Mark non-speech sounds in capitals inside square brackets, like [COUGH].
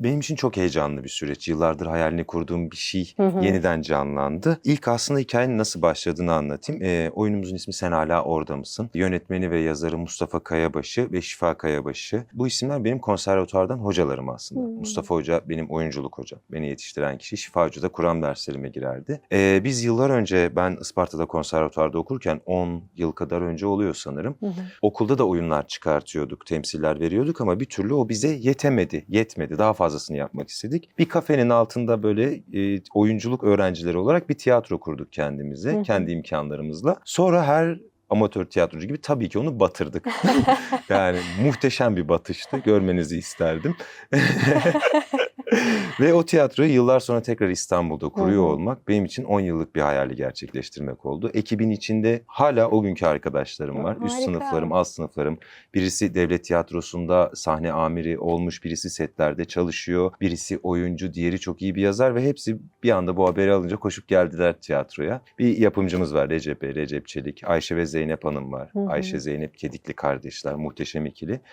benim için çok heyecanlı bir süreç. Yıllardır hayalini kurduğum bir şey Hı hı. yeniden canlandı. İlk aslında hikayenin nasıl başladığını anlatayım. Ee, oyunumuzun ismi Sen Hala Orada Mısın? Yönetmeni ve yazarı Mustafa Kayabaşı ve Şifa Kayabaşı. Bu isimler benim konservatuvardan hocalarım aslında. Hmm. Mustafa Hoca benim oyunculuk hocam. Beni yetiştiren kişi. Şifa Hoca da Kur'an derslerime girerdi. Ee, biz yıllar önce ben Isparta'da konservatuvarda okurken 10 yıl kadar önce oluyor sanırım. Hı hı. Okulda da oyunlar çıkartıyorduk, temsiller veriyorduk ama bir türlü o bize yetemedi, yetmedi. Daha fazlasını yapmak istedik. Bir kafenin altında böyle e, oyunculuk öğrencileri olarak bir tiyatro kurduk kendimize, Hı kendi imkanlarımızla. Sonra her amatör tiyatrocu gibi tabii ki onu batırdık. [LAUGHS] yani muhteşem bir batıştı. Görmenizi isterdim. [LAUGHS] Ve o tiyatroyu yıllar sonra tekrar İstanbul'da kuruyor Hı hı. olmak benim için 10 yıllık bir hayali gerçekleştirmek oldu. Ekibin içinde hala o günkü arkadaşlarım var. Üst Harika. sınıflarım, alt sınıflarım. Birisi devlet tiyatrosunda sahne amiri olmuş, birisi setlerde çalışıyor, birisi oyuncu, diğeri çok iyi bir yazar ve hepsi bir anda bu haberi alınca koşup geldiler tiyatroya. Bir yapımcımız var Recep Bey, Recep Çelik, Ayşe ve Zeynep Hanım var. Hı hı. Ayşe Zeynep Kedikli kardeşler, muhteşem ikili.